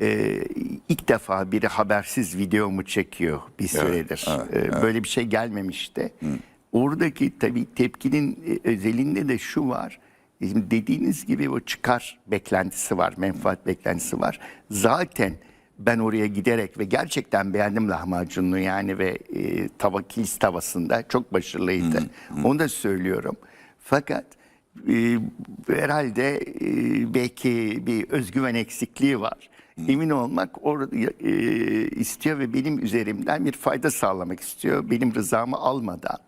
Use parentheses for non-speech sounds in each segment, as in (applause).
e, ilk defa biri habersiz videomu çekiyor bir süredir. E, Böyle bir şey gelmemişti. Oradaki tabii tepkinin e, özelinde de şu var. Şimdi dediğiniz gibi o çıkar beklentisi var, menfaat beklentisi var. Zaten ben oraya giderek ve gerçekten beğendim lahmacununu yani ve e, tava kilis tavasında çok başarılıydı. Onu da söylüyorum. Fakat e, herhalde e, belki bir özgüven eksikliği var. Emin olmak orada e, istiyor ve benim üzerimden bir fayda sağlamak istiyor. Benim rızamı almadan.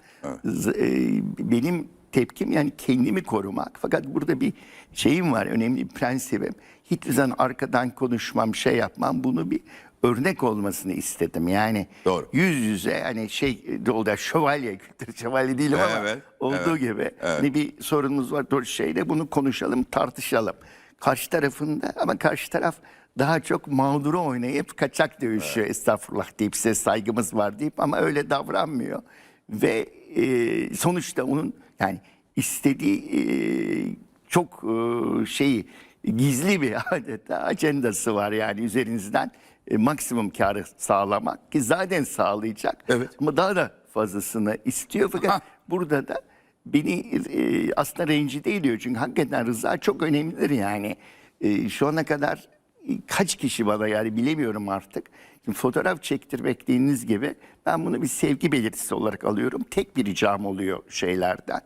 Z- e, benim tepkim yani kendimi korumak. Fakat burada bir şeyim var, önemli bir prensibim. Hiçbir zaman arkadan konuşmam, şey yapmam. Bunu bir örnek olmasını istedim. Yani Doğru. yüz yüze hani şey oldu şövalye, kültür şövalye değilim ama Evet, olduğu evet, gibi. Hani bir sorunumuz var, doğru şeyle bunu konuşalım, tartışalım. Karşı tarafında ama karşı taraf daha çok mağduru oynayıp kaçak dövüşüyor estağfurullah deyip size saygımız var deyip ama öyle davranmıyor. Ve e, sonuçta onun yani istediği e, çok e, şeyi gizli bir (laughs) adeta ajandası var yani üzerinizden e, maksimum karı sağlamak ki zaten sağlayacak. Evet. Ama daha da fazlasını istiyor fakat Ha. burada da beni e, aslında rencide ediyor. Çünkü hakikaten rıza çok önemlidir yani. E, şu ana kadar kaç kişi bana yani bilemiyorum artık. Şimdi fotoğraf çektirmek dediğiniz gibi ben bunu bir sevgi belirtisi olarak alıyorum. Tek bir ricam oluyor şeylerden,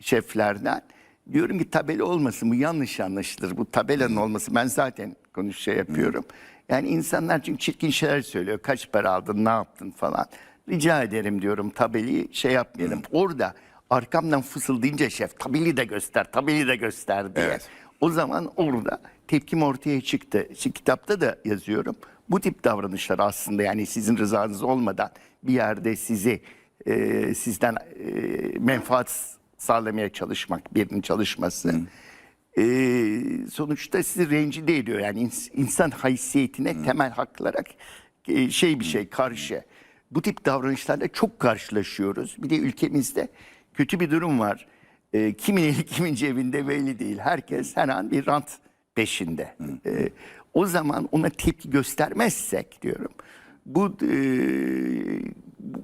şeflerden. Diyorum ki tabela olmasın bu yanlış anlaşılır. Bu tabelanın olması ben zaten konuş şey yapıyorum. Yani insanlar çünkü çirkin şeyler söylüyor. Kaç para aldın, ne yaptın falan. Rica ederim diyorum tabeli şey yapmayalım. Orada arkamdan fısıldayınca şef tabeli de göster, tabeli de göster diye. Evet. O zaman orada tepkim ortaya çıktı. Şimdi kitapta da yazıyorum. Bu tip davranışlar aslında yani sizin rızanız olmadan bir yerde sizi e, sizden e, menfaat sağlamaya çalışmak, birinin çalışması. e, sonuçta sizi rencide ediyor. Yani ins- insan haysiyetine temel hak olarak e, şey bir şey karşı. Bu tip davranışlarla çok karşılaşıyoruz. Bir de ülkemizde kötü bir durum var. E, kimin eli kimin cebinde belli değil. Herkes her an bir rant peşinde. E, o zaman ona tepki göstermezsek diyorum. Bu e,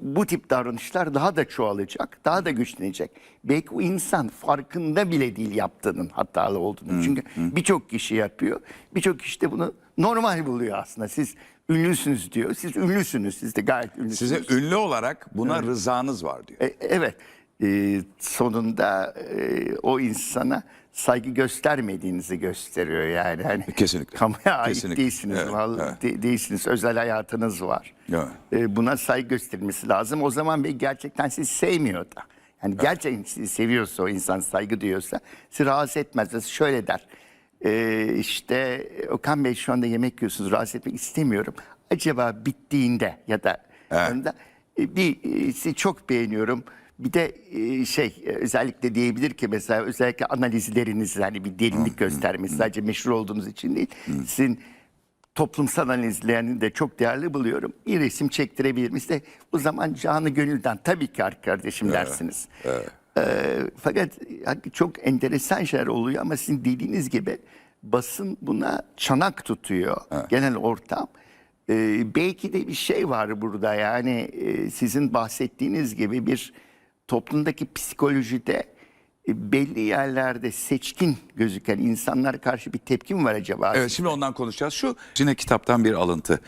bu tip davranışlar daha da çoğalacak, daha da güçlenecek. Belki o insan farkında bile değil yaptığının hatalı olduğunu. Çünkü birçok kişi yapıyor. Birçok kişi de bunu normal buluyor aslında. Siz ünlüsünüz diyor. Siz ünlüsünüz. Siz de gayet ünlüsünüz. Size ünlü olarak buna rızanız var diyor. E, evet. E, sonunda e, o insana saygı göstermediğinizi gösteriyor yani. Hani Kesinlikle. Kamuya ait Kesinlikle. değilsiniz. Evet, vallahi evet. de- değilsiniz. Özel hayatınız var. Evet. E, buna saygı gösterilmesi lazım. O zaman belki gerçekten sizi sevmiyor da. Yani gerçekten sizi seviyorsa o insan saygı duyuyorsa sizi rahatsız etmez. Mesela şöyle der. E, işte Okan Bey şu anda yemek yiyorsunuz rahatsız etmek istemiyorum. Acaba bittiğinde ya da Evet. Onda, e, bir e, sizi çok beğeniyorum. Bir de e, şey e, özellikle diyebilir ki mesela özellikle analizleriniz hani bir derinlik göstermesi sadece meşhur olduğunuz için değil. Sizin toplumsal analizlerini de çok değerli buluyorum. Bir resim çektirebilir misiniz? De, o zaman canı gönülden tabii ki kardeşim dersiniz. Ee, fakat çok enteresan şeyler oluyor ama sizin dediğiniz gibi basın buna çanak tutuyor. Genel ortam. Ee, belki de bir şey var burada yani e, sizin bahsettiğiniz gibi bir toplumdaki psikolojide e, belli yerlerde seçkin gözüken insanlara karşı bir tepki mi var acaba? Evet şimdi ondan konuşacağız. Şu yine kitaptan bir alıntı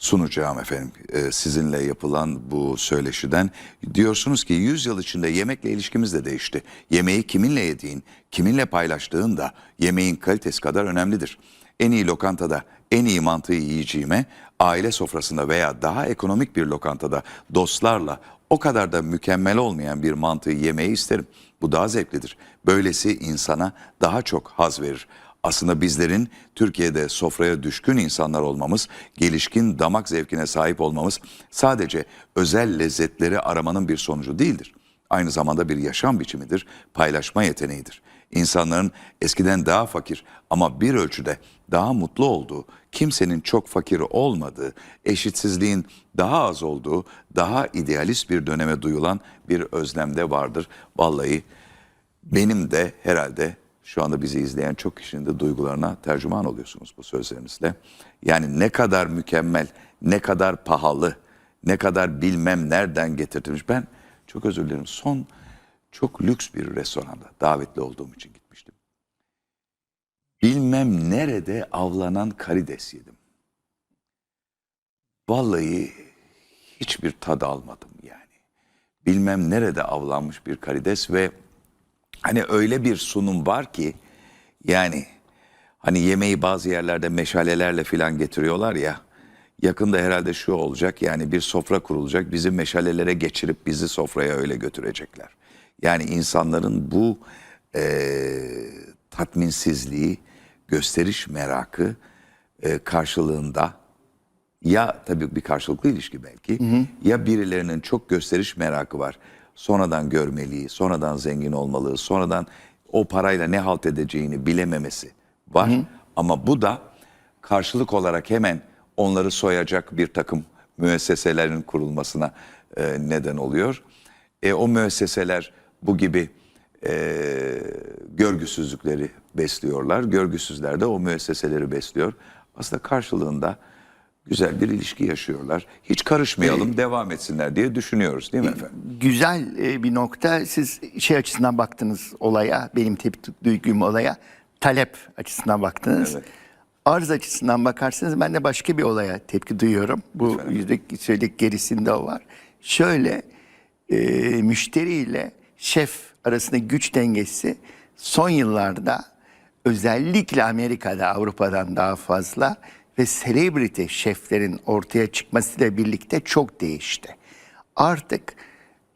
sunacağım efendim. Ee, sizinle yapılan bu söyleşiden diyorsunuz ki 100 yıl içinde yemekle ilişkimiz de değişti. Yemeği kiminle yediğin, kiminle paylaştığın da yemeğin kalitesi kadar önemlidir. En iyi lokantada en iyi mantığı yiyeceğime aile sofrasında veya daha ekonomik bir lokantada dostlarla o kadar da mükemmel olmayan bir mantığı yemeyi isterim. Bu daha zevklidir. Böylesi insana daha çok haz verir. Aslında bizlerin Türkiye'de sofraya düşkün insanlar olmamız, gelişkin damak zevkine sahip olmamız sadece özel lezzetleri aramanın bir sonucu değildir. Aynı zamanda bir yaşam biçimidir, paylaşma yeteneğidir. İnsanların eskiden daha fakir ama bir ölçüde daha mutlu olduğu, kimsenin çok fakir olmadığı, eşitsizliğin daha az olduğu, daha idealist bir döneme duyulan bir özlemde vardır. Vallahi benim de herhalde Şu anda bizi izleyen çok kişinin de duygularına tercüman oluyorsunuz bu sözlerinizle. Yani ne kadar mükemmel, ne kadar pahalı, ne kadar bilmem nereden getirtilmiş. Ben çok özür dilerim son çok lüks bir restoranda davetli olduğum için gitmiştim. Bilmem nerede avlanan karides yedim. Vallahi hiçbir tad almadım yani. Bilmem nerede avlanmış bir karides ve hani öyle bir sunum var ki yani hani yemeği bazı yerlerde meşalelerle filan getiriyorlar ya. Yakında herhalde şu olacak yani bir sofra kurulacak bizi meşalelere geçirip bizi sofraya öyle götürecekler. Yani insanların bu eee, tatminsizliği, gösteriş merakı eee, karşılığında ya tabii bir karşılıklı ilişki belki ya birilerinin çok gösteriş merakı var. Sonradan görmeliği, sonradan zengin olmalı, sonradan o parayla ne halt edeceğini bilememesi var. Ama bu da karşılık olarak hemen onları soyacak bir takım müesseselerin kurulmasına e, neden oluyor. E, o müesseseler bu gibi e, görgüsüzlükleri besliyorlar. Görgüsüzler de o müesseseleri besliyor. Aslında karşılığında güzel bir ilişki yaşıyorlar. Hiç karışmayalım, devam etsinler diye düşünüyoruz değil mi efendim? Güzel e, bir nokta. Siz şey açısından baktınız olaya, benim tepki duyduğum olaya, talep açısından baktınız. Evet. Arz açısından bakarsanız ben de başka bir olaya tepki duyuyorum. Bu yüzde söyledik gerisinde o var. Şöyle e, müşteriyle şef arasında güç dengesi son yıllarda özellikle Amerika'da Avrupa'dan daha fazla ve celebrity şeflerin ortaya çıkmasıyla birlikte çok değişti. Artık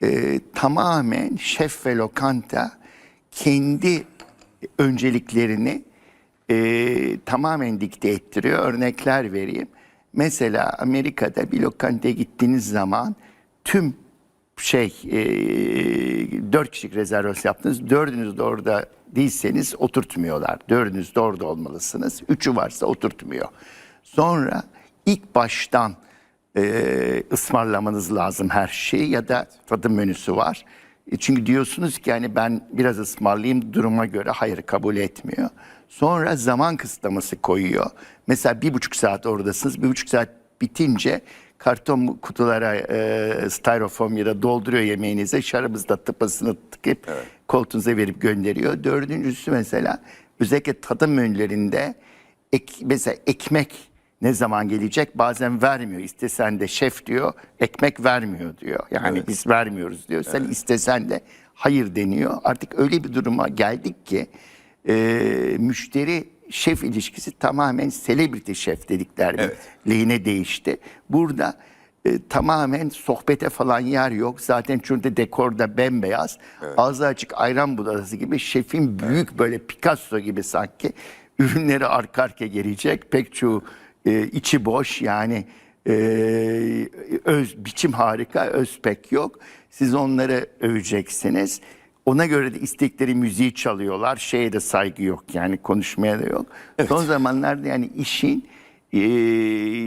e, tamamen şef ve lokanta kendi önceliklerini e, tamamen dikte ettiriyor. Örnekler vereyim. Mesela Amerika'da bir lokantaya gittiğiniz zaman tüm şey e, dört kişilik rezervasyon yaptınız. Dördünüz de orada değilseniz oturtmuyorlar. Dördünüz de orada olmalısınız. Üçü varsa oturtmuyor. Sonra ilk baştan e, ısmarlamanız lazım her şeyi ya da tadım menüsü var. E, Çünkü diyorsunuz ki yani ben biraz ısmarlayayım duruma göre hayır kabul etmiyor. Sonra zaman kısıtlaması koyuyor. Mesela bir buçuk saat oradasınız. Bir buçuk saat bitince karton kutulara e, styrofoam ya da dolduruyor yemeğinize. Şarabınızda tıpasını tıkıp koltuğunuza verip gönderiyor. Dördüncüsü mesela özellikle tadım menülerinde ek, mesela ekmek ne zaman gelecek bazen vermiyor. İstesen de şef diyor ekmek vermiyor diyor. Yani biz vermiyoruz diyor. Sen istesen de hayır deniyor. Artık öyle bir duruma geldik ki e, müşteri şef ilişkisi tamamen celebrity şef dedikleri Evet. lehine değişti. Burada e, tamamen sohbete falan yer yok. Zaten çünkü dekorda bembeyaz. Ağzı açık ayran budası gibi şefin büyük böyle Picasso gibi sanki ürünleri arka arkaya gelecek. Pek çoğu e, içi boş yani e, öz biçim harika, öz pek yok. Siz onları öveceksiniz. Ona göre de istekleri müziği çalıyorlar. Şeye de saygı yok yani konuşmaya da yok. Son zamanlarda yani işin e,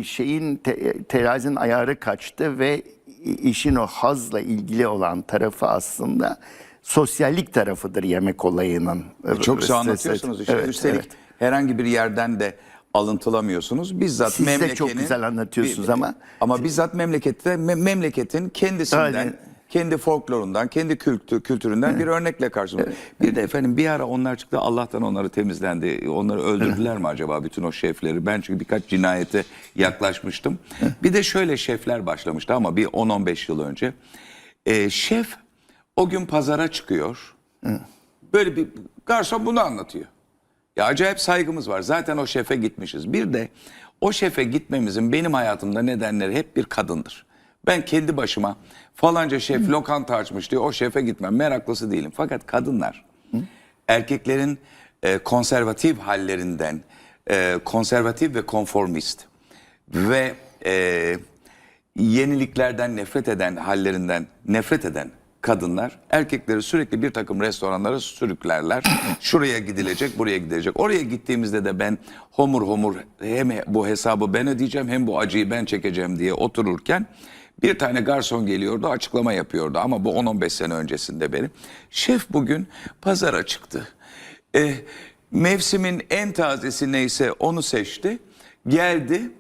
şeyin te, terazinin ayarı kaçtı ve işin o hazla ilgili olan tarafı aslında sosyallik tarafıdır yemek olayının. Çok güzel anlatıyorsunuz işte. Evet, Üstelik evet. herhangi bir yerden de alıntılamıyorsunuz. Bizzat Siz de memlekenin... çok güzel anlatıyorsunuz ama- Ama bizzat memlekette, me- memleketin kendisinden, Aynen. Kendi folklorundan, kendi kültü, kültüründen bir örnekle karşımıza. Bir de efendim bir ara onlar çıktı Allah'tan onları temizlendi. Onları öldürdüler mi acaba bütün o şefleri? Ben çünkü birkaç cinayete yaklaşmıştım. bir de şöyle şefler başlamıştı ama bir 10-15 yıl önce. Ee, şef o gün pazara çıkıyor. Böyle bir garson bunu anlatıyor. Ya acayip saygımız var. Zaten o şefe gitmişiz. Bir de o şefe gitmemizin benim hayatımda nedenleri hep bir kadındır. Ben kendi başıma falanca şef lokanta açmış diye o şefe gitmem. Meraklısı değilim. Fakat kadınlar erkeklerin e, konservatif hallerinden, e, konservatif ve konformist ve e, yeniliklerden nefret eden hallerinden nefret eden kadınlar erkekleri sürekli bir takım restoranlara sürüklerler. (laughs) Şuraya gidilecek, buraya gidilecek. Oraya gittiğimizde de ben homur homur hem bu hesabı ben ödeyeceğim hem bu acıyı ben çekeceğim diye otururken bir tane garson geliyordu açıklama yapıyordu ama bu 10-15 sene öncesinde benim. Şef bugün pazara çıktı. E, mevsimin en tazesi neyse onu seçti. Geldi.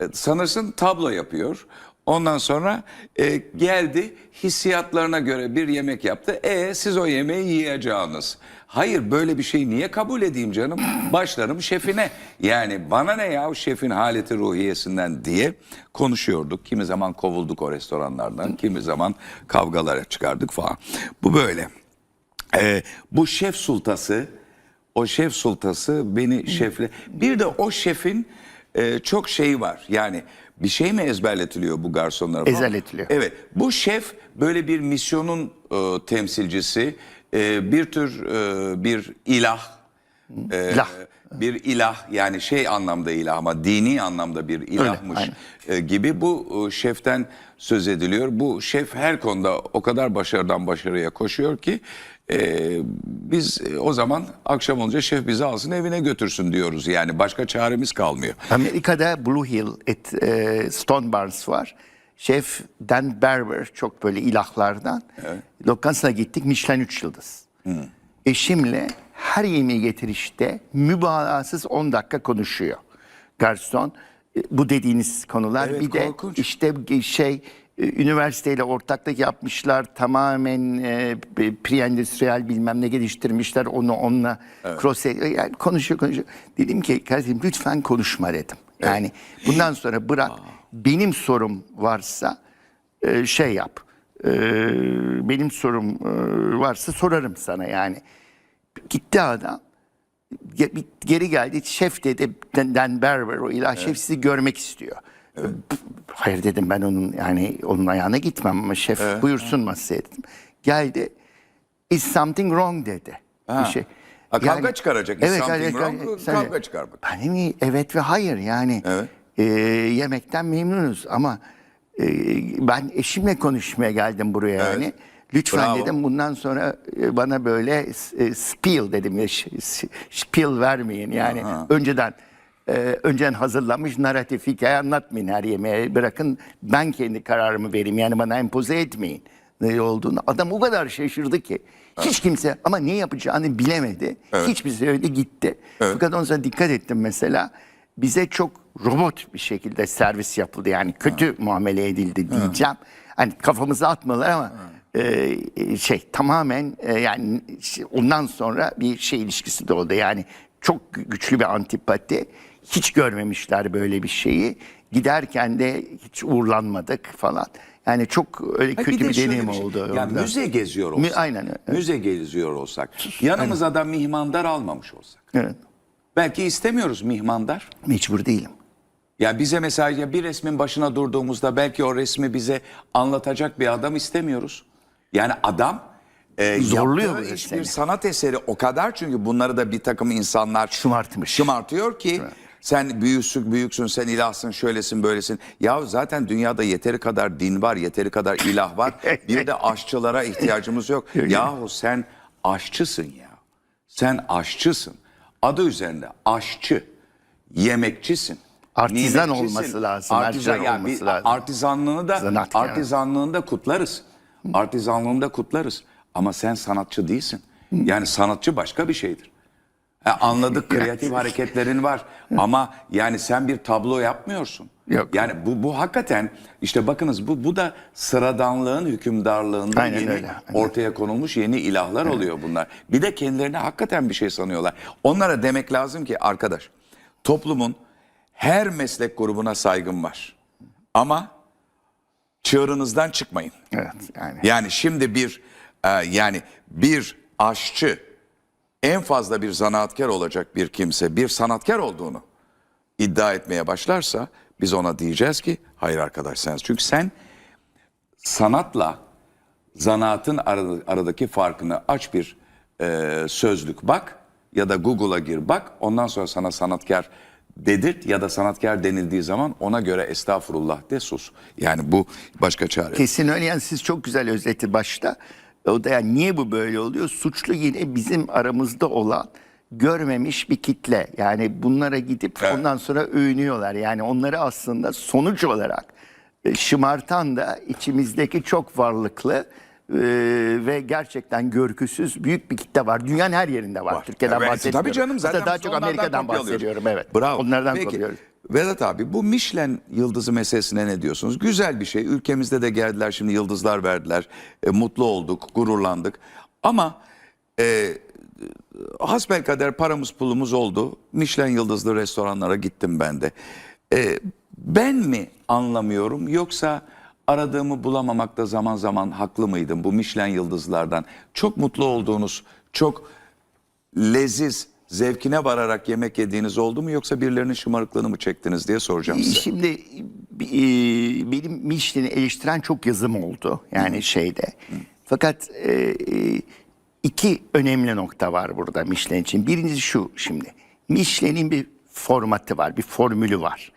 E, sanırsın tablo yapıyor. Ondan sonra e, geldi hissiyatlarına göre bir yemek yaptı. E siz o yemeği yiyeceğiniz. Hayır böyle bir şeyi niye kabul edeyim canım? Başlarım şefine. Yani bana ne ya o şefin haleti ruhiyesinden diye konuşuyorduk. Kimi zaman kovulduk o restoranlardan. Kimi zaman kavgalara çıkardık falan. Bu böyle. Ee, bu şef sultası, o şef sultası beni şefle. Bir de o şefin e, çok şeyi var. Yani bir şey mi ezberletiliyor bu garsonlara? Ezberletiliyor. Evet. Bu şef böyle bir misyonun e, temsilcisi, e, bir tür e, bir ilah. e, İlah. Bir ilah yani şey anlamda ilah ama dini anlamda bir ilahmış aynen. e, gibi bu e, şeften söz ediliyor. Bu şef her konuda o kadar başarıdan başarıya koşuyor ki e, biz e, o zaman akşam olunca şef bizi alsın evine götürsün diyoruz. Yani başka çaremiz kalmıyor. Amerika'da Blue Hill et, e, Stone Barns var. Şef Dan Barber çok böyle ilahlardan. Lokantasına gittik Michelin 3 yıldız. Eşimle her yemeği getirişte mübalağasız 10 dakika konuşuyor. Garson e, bu dediğiniz konular Evet, bir de korkunç. işte şey e, üniversiteyle ortaklık yapmışlar tamamen e, pre-endüstriyel bilmem ne geliştirmişler onu onunla cross yani konuşuyor konuşuyor. Dedim ki kardeşim lütfen konuşma dedim. Yani bundan sonra bırak benim sorum varsa e, şey yap. E, benim sorum e, varsa sorarım sana yani. Gitti adam. Ge- Geri geldi. Şef dedi Dan Berber o ilah şef sizi görmek istiyor. Hayır dedim ben onun yani onun ayağına gitmem ama şef buyursun masaya dedim. Geldi. Is something wrong dedi. Ha. Bir şey. Ha, kavga çıkaracak. Is something evet, wrong, evet, kavga çıkarmak. Ben evet ve hayır yani Evet. E, yemekten memnunuz ama e, ben eşimle konuşmaya geldim buraya Evet. yani. Lütfen Bravo. dedim bundan sonra e, bana böyle e, spiel dedim ya spiel vermeyin yani önceden e, önceden hazırlanmış narratif hikaye anlatmayın her yemeğe bırakın ben kendi kararımı vereyim yani bana empoze etmeyin ne olduğunu. Adam o kadar şaşırdı ki hiç kimse ama ne yapacağını bilemedi. Hiçbir söyledi gitti. Fakat ondan sonra dikkat ettim mesela bize çok robot bir şekilde servis yapıldı yani kötü muamele edildi diyeceğim. Hani kafamıza atmalar ama e, şey tamamen e, yani ondan sonra bir şey ilişkisi de oldu. Yani çok gü- güçlü bir antipati. Hiç görmemişler böyle bir şeyi. Giderken de hiç uğurlanmadık falan. Yani çok öyle Ha, kötü bir şöyle deneyim şey, oldu. Ya orada. müze geziyor olsak. Mü- aynen öyle. Müze geziyor olsak. Yanımıza da mihmandar almamış olsak. Evet. Belki istemiyoruz mihmandar. Mecbur değilim. Ya bize mesela bir resmin başına durduğumuzda belki o resmi bize anlatacak bir adam istemiyoruz. Yani adam e, Zorluyor seni. bir sanat eseri o kadar çünkü bunları da bir takım insanlar Şımartmış. şımartıyor ki sen büyüksün, büyüksün, sen ilahsın, şöylesin, böylesin. Ya zaten dünyada yeteri kadar din var, yeteri kadar ilah var. (laughs) bir de aşçılara ihtiyacımız yok. Yahu sen aşçısın ya. Sen aşçısın. Adı üzerinde aşçı, yemekçisin. Artizan nimetçisin. olması lazım, Artizan, artizan ya olması bir lazım. Artizanlığını da Zanaatkar. artizanlığını da kutlarız. Artizanlığını da kutlarız. Ama sen sanatçı değilsin. Yani sanatçı başka bir şeydir. Ha, anladık (laughs) kreatif hareketlerin var ama yani sen bir tablo yapmıyorsun. Yok. Yani bu bu hakikaten işte bakınız bu bu da sıradanlığın hükümdarlığında Aynen yeni öyle, aynen. ortaya konulmuş yeni ilahlar oluyor bunlar. Bir de kendilerine hakikaten bir şey sanıyorlar. Onlara demek lazım ki arkadaş toplumun her meslek grubuna saygım var. Ama çığırınızdan çıkmayın. Evet yani. Yani şimdi bir e, yani bir aşçı en fazla bir zanaatkar olacak bir kimse bir sanatkar olduğunu iddia etmeye başlarsa biz ona diyeceğiz ki hayır arkadaş sen çünkü sen sanatla zanaatın arada- aradaki farkını aç bir e, sözlük bak ya da Google'a gir bak ondan sonra sana sanatkar dedirt ya da sanatkar denildiği zaman ona göre estağfurullah de sus. Yani bu başka çare. Kesin öyle yani siz çok güzel özeti başta. O da yani niye bu böyle oluyor? Suçlu yine bizim aramızda olan görmemiş bir kitle. Yani bunlara gidip Evet. ondan sonra övünüyorlar. Yani onları aslında sonuç olarak e, şımartan da içimizdeki çok varlıklı ve gerçekten görgüsüz büyük bir kitle var. Dünyanın her yerinde var. Var. Türkiye'den Evet, bahsetmiyorum. Tabii canım zaten Hatta daha çok Amerika'dan bahsediyorum. Evet. Bravo. Onlardan Peki, kopuyoruz. Vedat abi bu Michelin yıldızı meselesine ne diyorsunuz? Güzel bir şey. Ülkemizde de geldiler şimdi yıldızlar verdiler. E, mutlu olduk, gururlandık. Ama e, hasbelkader paramız pulumuz oldu. Michelin yıldızlı restoranlara gittim ben de. E, ben mi anlamıyorum yoksa aradığımı bulamamakta zaman zaman haklı mıydım bu Michelin yıldızlardan? Çok mutlu olduğunuz, çok leziz, zevkine vararak yemek yediğiniz oldu mu yoksa birilerinin şımarıklığını mı çektiniz diye soracağım size. Şimdi e, benim Michelin'i eleştiren çok yazım oldu. Yani şeyde. Fakat e, e, iki önemli nokta var burada Michelin için. Birincisi şu şimdi. Michelin'in bir formatı var, bir formülü var.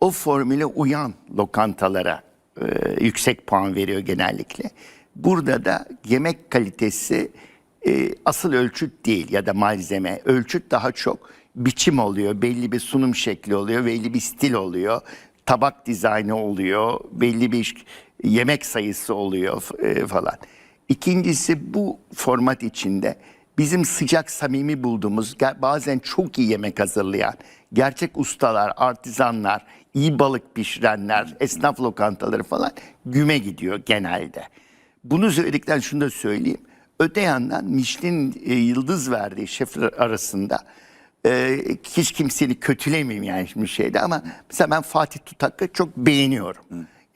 O formüle uyan lokantalara e, yüksek puan veriyor genellikle. Burada da yemek kalitesi e, asıl ölçüt değil ya da malzeme. Ölçüt daha çok biçim oluyor, belli bir sunum şekli oluyor, belli bir stil oluyor, tabak dizaynı oluyor, belli bir yemek sayısı oluyor e, falan. İkincisi bu format içinde bizim sıcak samimi bulduğumuz bazen çok iyi yemek hazırlayan gerçek ustalar, artizanlar, iyi balık pişirenler, esnaf lokantaları falan güme gidiyor genelde. Bunu söyledikten şunu da söyleyeyim. Öte yandan Michelin e, yıldız verdiği şefler arasında e, hiç kimseni kötülemeyeyim yani şimdi şeyde ama mesela ben Fatih Tutak'ı çok beğeniyorum.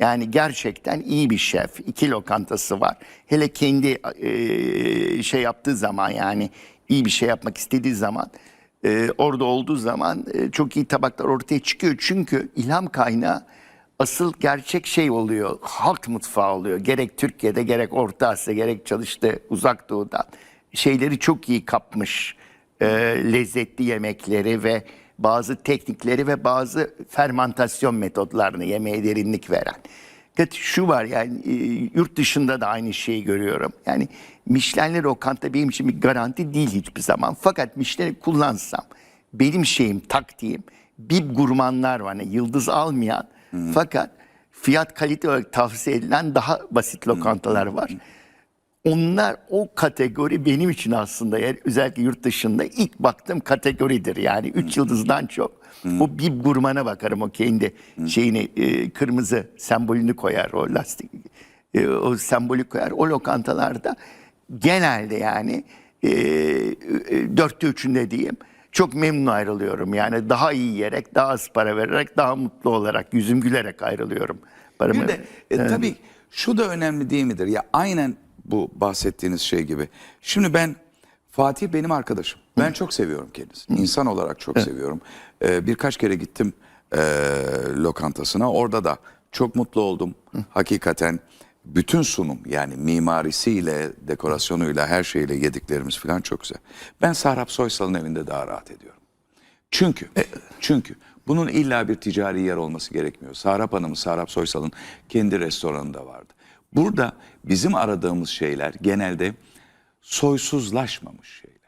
Yani gerçekten iyi bir şef. İki lokantası var. Hele kendi e, şey yaptığı zaman yani iyi bir şey yapmak istediği zaman e, orada olduğu zaman e, çok iyi tabaklar ortaya çıkıyor. Çünkü ilham kaynağı asıl gerçek şey oluyor. Halk mutfağı oluyor. Gerek Türkiye'de gerek Orta Asya gerek çalıştığı uzak doğuda şeyleri çok iyi kapmış. E, lezzetli yemekleri ve bazı teknikleri ve bazı fermentasyon metodlarını yemeğe derinlik veren. Fakat şu var yani e, yurt dışında da aynı şeyi görüyorum. Yani Michelin'li lokanta benim için bir garanti değil hiçbir zaman. Fakat Michelin'i kullansam benim şeyim taktiğim bir gurmanlar var. Yani yıldız almayan fakat fiyat kalite olarak tavsiye edilen daha basit lokantalar var. Onlar o kategori benim için aslında yani özellikle yurt dışında ilk baktığım kategoridir. Yani üç yıldızdan çok. O bir gurmana bakarım o kendi şeyini e, kırmızı sembolünü koyar o lastik e, o sembolü koyar. O lokantalarda genelde yani e, e, dörtte üçünde diyeyim çok memnun ayrılıyorum. Yani daha iyi yiyerek, daha az para vererek, daha mutlu olarak, yüzüm gülerek ayrılıyorum. Paramı, Bir de e, tabii şu da önemli değil midir? Ya aynen bu bahsettiğiniz şey gibi. Şimdi ben Fatih benim arkadaşım. Ben çok seviyorum kendisini. İnsan olarak çok seviyorum. Ee, birkaç kere gittim e, lokantasına. Orada da çok mutlu oldum. Hakikaten bütün sunum yani mimarisiyle, dekorasyonuyla, her şeyle yediklerimiz falan çok güzel. Ben Sahrap Soysal'ın evinde daha rahat ediyorum. Çünkü çünkü bunun illa bir ticari yer olması gerekmiyor. Sahrap Hanım'ın, Sahrap Soysal'ın kendi restoranı da vardı. Burada bizim aradığımız şeyler genelde soysuzlaşmamış şeyler.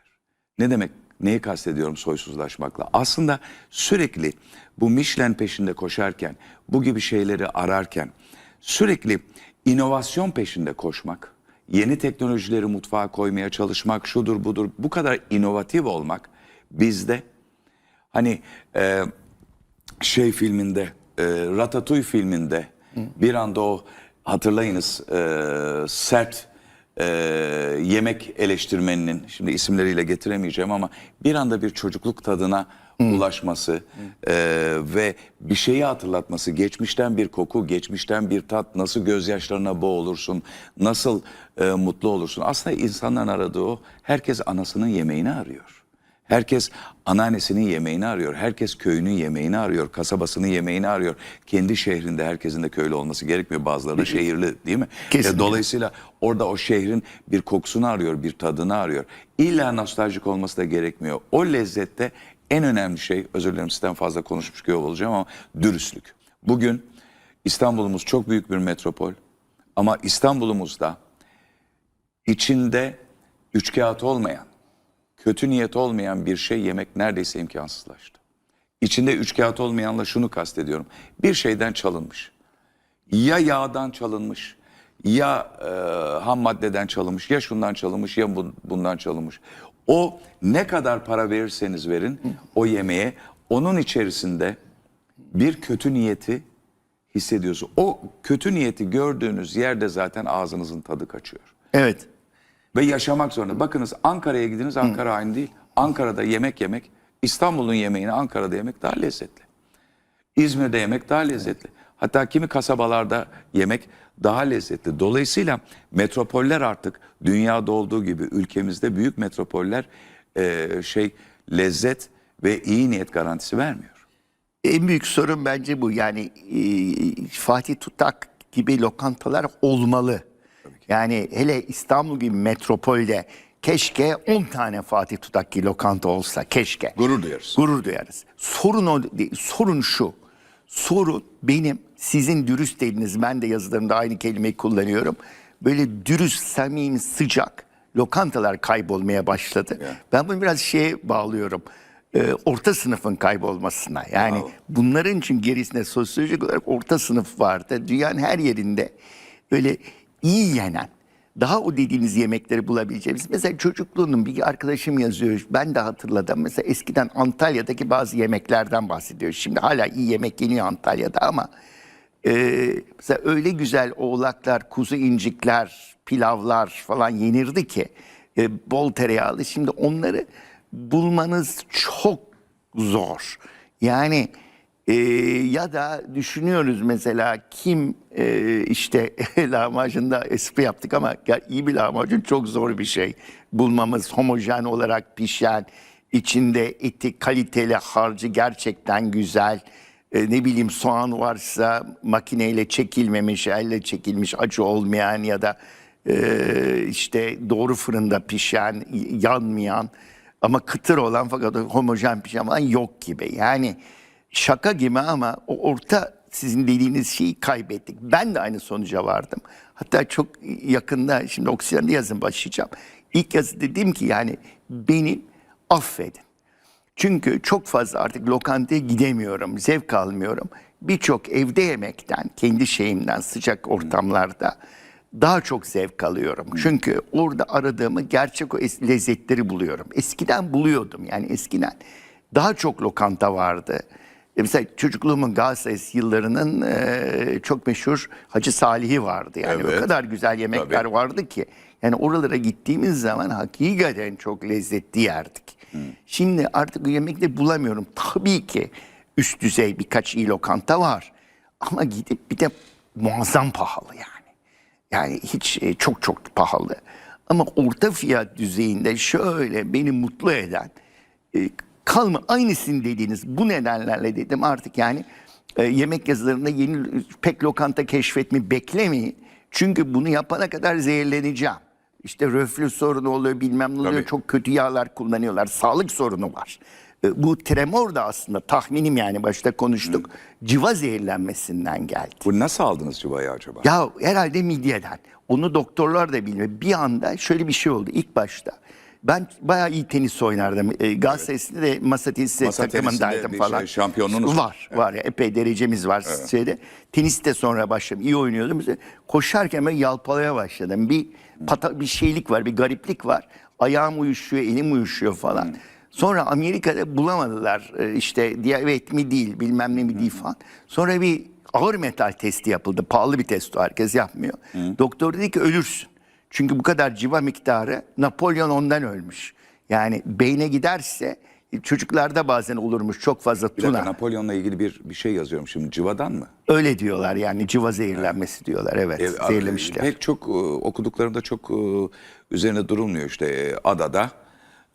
Ne demek? Neyi kastediyorum soysuzlaşmakla? Aslında sürekli bu Michelin peşinde koşarken, bu gibi şeyleri ararken, sürekli inovasyon peşinde koşmak, yeni teknolojileri mutfağa koymaya çalışmak, şudur budur, bu kadar inovatif olmak bizde hani e, şey filminde, e, Ratatouille filminde bir anda o hatırlayınız e, sert e, yemek eleştirmeninin şimdi isimleriyle getiremeyeceğim ama bir anda bir çocukluk tadına ulaşması e, ve bir şeyi hatırlatması, geçmişten bir koku, geçmişten bir tat, nasıl gözyaşlarına boğulursun, nasıl e, mutlu olursun. Aslında insanların aradığı o, herkes anasının yemeğini arıyor. Herkes anneannesinin yemeğini arıyor. Herkes köyünün yemeğini arıyor. Kasabasının yemeğini arıyor. Kendi şehrinde herkesin de köylü olması gerekmiyor. Bazıları da şehirli değil mi? Kesinlikle. Dolayısıyla orada o şehrin bir kokusunu arıyor, bir tadını arıyor. İlla nostaljik olması da gerekmiyor. O lezzette en önemli şey, özür dilerim sizden fazla konuşmuş gibi olacağım ama dürüstlük. Bugün İstanbul'umuz çok büyük bir metropol. Ama İstanbul'umuzda içinde üçkağıt olmayan, kötü niyet olmayan bir şey yemek neredeyse imkansızlaştı. İçinde üçkağıt olmayanla şunu kastediyorum. Bir şeyden çalınmış. Ya yağdan çalınmış, ya e, ham maddeden çalınmış ya şundan çalınmış ya bu- bundan çalınmış. O ne kadar para verirseniz verin o yemeğe onun içerisinde bir kötü niyeti hissediyorsun. O kötü niyeti gördüğünüz yerde zaten ağzınızın tadı kaçıyor. Evet. Ve yaşamak zorunda. Bakınız Ankara'ya gidiniz Ankara aynı değil. Ankara'da yemek yemek, İstanbul'un yemeğini Ankara'da yemek daha lezzetli. İzmir'de yemek daha lezzetli. Hatta kimi kasabalarda yemek daha lezzetli. Dolayısıyla metropoller artık dünyada olduğu gibi ülkemizde büyük metropoller e, şey lezzet ve iyi niyet garantisi vermiyor. En büyük sorun bence bu. Yani e, Fatih Tutak gibi lokantalar olmalı. Yani hele İstanbul gibi metropolde keşke 10 tane Fatih Tutak gibi lokanta olsa. Keşke. Gurur duyarız. Gurur duyarız. Sorun o. Sorun şu. Sorun benim sizin dürüst dediğiniz ben de yazılarımda aynı kelimeyi kullanıyorum. Böyle dürüst, samimi, sıcak lokantalar kaybolmaya başladı. Ya. Ben bunu biraz şeye bağlıyorum. Ee, orta sınıfın kaybolmasına. Yani Bravo. bunların için gerisinde sosyolojik olarak orta sınıf vardı. Dünyanın her yerinde öyle iyi yenen, daha o dediğiniz yemekleri bulabileceğimiz. Mesela çocukluğunun bir arkadaşım yazıyor. Ben de hatırladım. Mesela eskiden Antalya'daki bazı yemeklerden bahsediyor. Şimdi hala iyi yemek yeniyor Antalya'da ama e, mesela öyle güzel oğlaklar, kuzu incikler, pilavlar falan yenirdi ki e, bol tereyağlı. Şimdi onları bulmanız çok zor. Yani e, ya da düşünüyoruz mesela kim e, işte (laughs) lahmacunda espri yaptık ama ya iyi bir lahmacun çok zor bir şey. Bulmamız homojen olarak pişen, içinde eti kaliteli harcı gerçekten güzel. E, ne bileyim soğan varsa makineyle çekilmemiş, elle çekilmiş acı olmayan ya da e, işte doğru fırında pişen, yanmayan ama kıtır olan fakat homojen pişen falan yok gibi. Yani şaka gibi ama o orta sizin dediğiniz şeyi kaybettik. Ben de aynı sonuca vardım. Hatta çok yakında şimdi oksijende yazın başlayacağım. İlk yazı dedim ki yani beni affedin. Çünkü çok fazla artık lokantaya gidemiyorum, zevk almıyorum. Birçok evde yemekten, kendi şeyimden sıcak ortamlarda daha çok zevk alıyorum. Çünkü orada aradığımı gerçek o lezzetleri buluyorum. Eskiden buluyordum yani eskiden daha çok lokanta vardı. E Mesela çocukluğumun Galatasaray yıllarının e, çok meşhur Hacı Salih'i vardı. Yani Evet. o kadar güzel yemekler Tabii. vardı ki. Yani oralara gittiğimiz zaman hakikaten çok lezzetli yerdik. Şimdi artık bu yemekleri bulamıyorum. Tabii ki üst düzey birkaç iyi lokanta var. Ama gidip bir de muazzam pahalı yani. Yani hiç e, çok çok pahalı. Ama orta fiyat düzeyinde şöyle beni mutlu eden e, kalma aynısını dediğiniz bu nedenlerle dedim artık yani e, yemek yazılarında yeni pek lokanta keşfetmeyi beklemeyin. Çünkü bunu yapana kadar zehirleneceğim. İşte röflü sorunu oluyor bilmem ne oluyor Tabii. çok kötü yağlar kullanıyorlar. Sağlık sorunu var. E, Bu tremor da aslında tahminim yani başta konuştuk. Civa zehirlenmesinden geldi. Bu nasıl aldınız civayı acaba? Ya herhalde midyeden. Onu doktorlar da bilmiyor. Bir anda şöyle bir şey oldu ilk başta. Ben bayağı iyi tenis oynardım. E, Galatasaray'da de masa tenisi Masa takımındaydım tenisinde bir falan. şey, şampiyonluğunuz var. Var ya epey derecemiz var şeyde. Teniste sonra başladım. İyi oynuyordum. Koşarken ben yalpalaya başladım. Bir pata, bir şeylik var, bir gariplik var. Ayağım uyuşuyor, elim uyuşuyor falan. Sonra Amerika'da bulamadılar. Ee, işte diyabet mi değil, bilmem ne mi değil falan. Sonra bir ağır metal testi yapıldı. Pahalı bir test o, herkes yapmıyor. Doktor dedi ki ölürsün. Çünkü bu kadar civa miktarı Napolyon ondan ölmüş. Yani beyne giderse çocuklarda bazen olurmuş çok fazla Bir dakika, tuna. Napolyon'la ilgili bir bir şey yazıyorum şimdi civadan mı? Öyle diyorlar yani civa zehirlenmesi diyorlar evet E, zehirlemişler. Pek çok e, okuduklarımda çok e, üzerine durulmuyor işte e, adada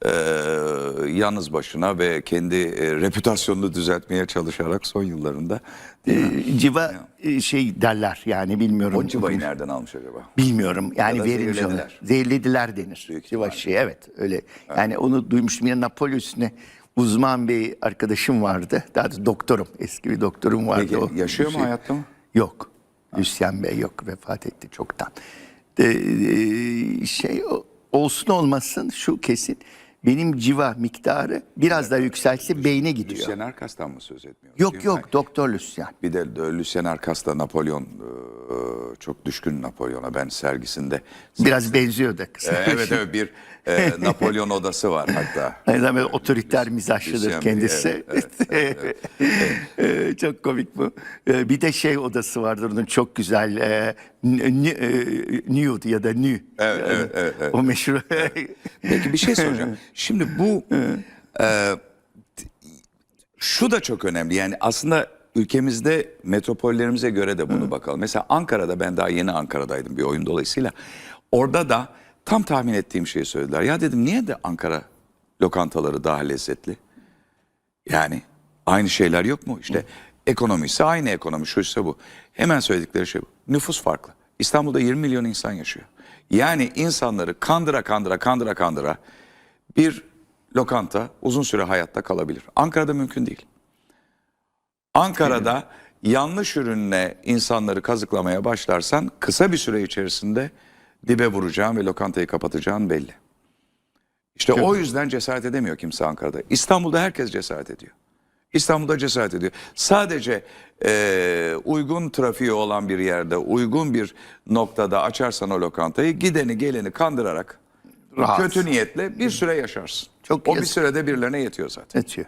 e, yalnız başına ve kendi e, reputasyonunu düzeltmeye çalışarak son yıllarında? Ee, civa e, şey derler yani bilmiyorum. o civayı nereden almış acaba? Bilmiyorum yani Ya da verilmiş zehirlediler. Zehirlediler denir. Büyük Civa ihtimalle. şey evet öyle. Yani onu duymuştum. Napolyon üstüne uzman bir arkadaşım vardı. Daha doğrusu doktorum. Eski bir doktorum vardı. Peki o. yaşıyor mu Şey- hayatta mı? Yok. Hüsyen Bey yok. Vefat etti çoktan. Ee, e, şey o- olsun olmasın şu kesin. Benim civa miktarı biraz daha yükselse beyne gidiyor. Lucien Arcas'tan mı söz etmiyoruz? Yok yok Doktor Lüsyan. Bir de e, Lucien Arcas da Napolyon e, çok düşkün Napolyon'a. Ben sergisinde Biraz benziyor da kısa. Ee, evet evet bir e, (laughs) Napolyon odası var hatta. Aynı zamanda otoriter mizaçlıdır Hüsyan kendisi. evet, (laughs) Ee, çok komik bu. Ee, Bir de şey odası vardır onun çok güzel. e, e, Nude ya da nü. Evet, evet, evet, evet. O meşhur. Peki bir şey soracağım. (laughs) Şimdi bu e, şu da çok önemli. Yani aslında ülkemizde metropollerimize göre de bunu bakalım. Mesela Ankara'da ben daha yeni Ankara'daydım bir oyun dolayısıyla. Orada da tam tahmin ettiğim şeyi söylediler. Ya dedim niye de Ankara lokantaları daha lezzetli? Yani aynı şeyler yok mu? İşte ekonomisi aynı ekonomi şuysa bu. Hemen söyledikleri şey bu. Nüfus farklı. İstanbul'da 20 milyon insan yaşıyor. Yani insanları kandıra kandıra kandıra kandıra bir lokanta uzun süre hayatta kalabilir. Ankara'da mümkün değil. Ankara'da yanlış ürünle insanları kazıklamaya başlarsan kısa bir süre içerisinde dibe vuracağın ve lokantayı kapatacağın belli. İşte o yüzden cesaret edemiyor kimse Ankara'da. İstanbul'da herkes cesaret ediyor. İstanbul'da cesaret ediyor. Sadece eee, uygun trafiği olan bir yerde, uygun bir noktada açarsan o lokantayı gideni geleni kandırarak Rahat. kötü niyetle bir süre yaşarsın. Çok o bir sürede birilerine yetiyor zaten. Yetiyor.